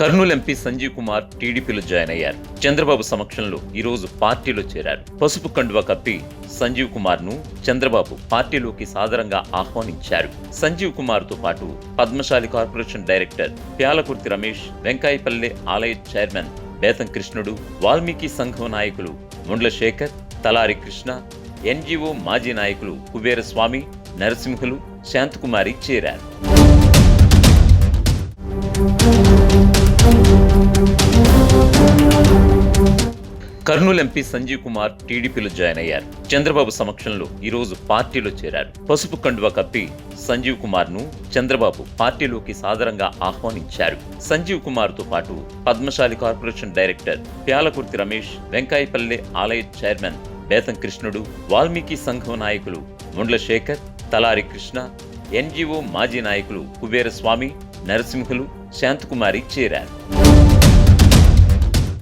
Kurnool MP Sanjeev Kumar టీడీపీలో join అయ్యారు. చంద్రబాబు సమక్షంలో ఈరోజు పార్టీలో చేరారు. పసుపు కండువా కప్పి సంజీవ్ కుమార్ను చంద్రబాబు పార్టీలోకి సాదరంగా ఆహ్వానించారు. సంజీవ్ కుమార్తో పాటు పద్మశాలి కార్పొరేషన్ డైరెక్టర్ ప్యాలకుర్తి రమేష్ వెంకాయపల్లె ఆలయ చైర్మన్ బేతం కృష్ణుడు వాల్మీకి సంఘం నాయకులు ముండ్ల శేఖర్ తలారి కృష్ణ ఎన్జీఓ మాజీ నాయకులు కుబేరస్వామి నరసింహులు శాంతకుమారి చేరారు. కర్నూలు ఎంపీ సంజీవ్ కుమార్ టీడీపీలో జాయిన్ అయ్యారు. చంద్రబాబు సమక్షంలో ఈరోజు పార్టీలో చేరారు. పసుపు కండువా కప్పి సంజీవ్ కుమార్ను చంద్రబాబు పార్టీలోకి సాదరంగా ఆహ్వానించారు. సంజీవ్ కుమార్తో పాటు పద్మశాలి కార్పొరేషన్ డైరెక్టర్ ప్యాలకుర్తి రమేష్ వెంకాయపల్లె ఆలయ చైర్మన్ బేతం కృష్ణుడు వాల్మీకి సంఘం నాయకులు ముండ్ల శేఖర్ తలారి కృష్ణ ఎన్జీఓ మాజీ నాయకులు కుబేర స్వామి నరసింహులు శాంతకుమారి చేరారు.